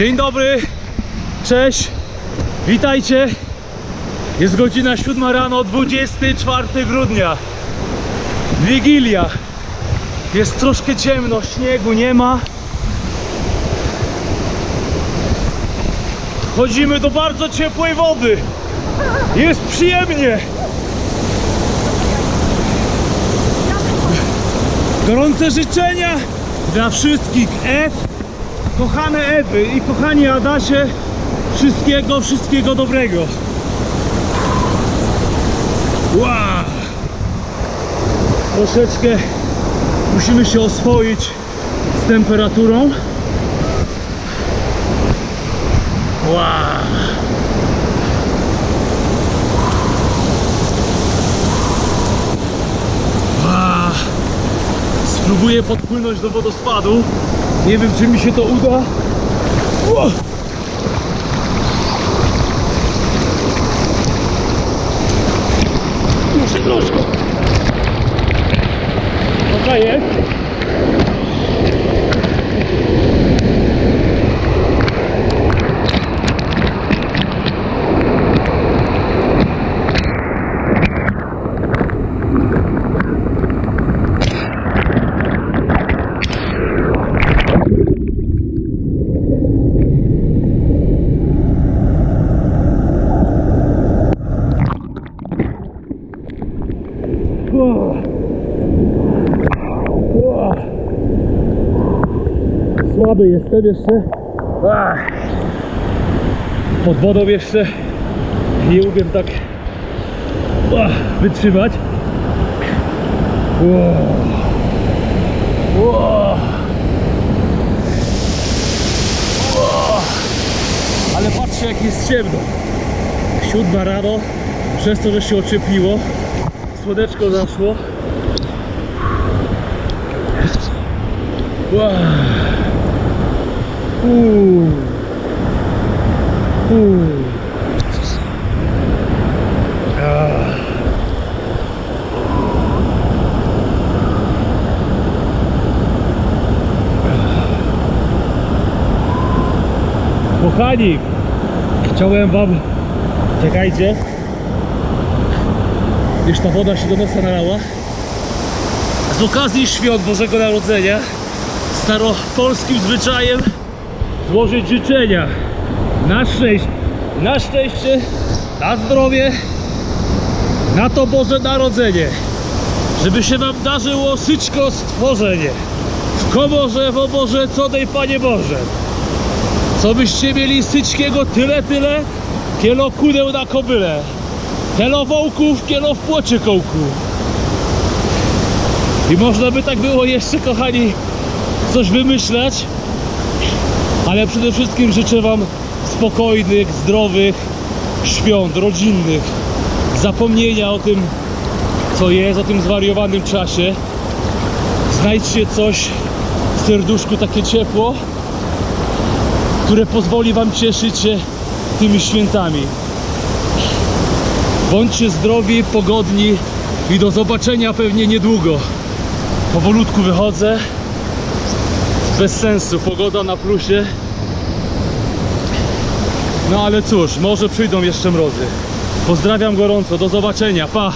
Dzień dobry, cześć, witajcie. Jest godzina 7 rano, 24 grudnia. Wigilia. Jest troszkę ciemno, śniegu nie ma. Chodzimy do bardzo ciepłej wody. Jest przyjemnie. Gorące życzenia dla wszystkich F, kochane Ewy i kochani Adasie. Wszystkiego, wszystkiego dobrego. Wow. Troszeczkę musimy się oswoić z temperaturą. Wow. Wow. Spróbuję podpłynąć do wodospadu. Nie wiem, czy mi się to uda. Ło! Muszę troszkę. Dobra jest. Słaby jestem jeszcze. Pod wodą jeszcze nie umiem tak wytrzymać. Ale patrzcie jak jest ciemno. Siódma rano, przez to, że się ociepliło, słoneczko zaszło. Wow. Uuu. Uuu. Kochani, chciałem wam... Czekajcie. Już ta woda się do nosa nalała. Z okazji świąt Bożego Narodzenia staropolskim zwyczajem złożyć życzenia na szczęście, na szczęście, na zdrowie, na to Boże Narodzenie, żeby się Wam darzyło syczko stworzenie. W komorze, w oborze, co dej Panie Boże. Co byście mieli syćkiego tyle, tyle, kielo kudeł na kobyle. Kielo wołków, kielo w płocie kołku. I można by tak było jeszcze, kochani, coś wymyślać, ale przede wszystkim życzę Wam spokojnych, zdrowych świąt rodzinnych, zapomnienia o tym, co jest, o tym zwariowanym czasie. Znajdźcie coś w serduszku takie ciepło, które pozwoli Wam cieszyć się tymi świętami. Bądźcie zdrowi, pogodni i do zobaczenia pewnie niedługo. Powolutku wychodzę. Bez sensu, pogoda na plusie. No ale cóż, może przyjdą jeszcze mrozy. Pozdrawiam gorąco, do zobaczenia, pa!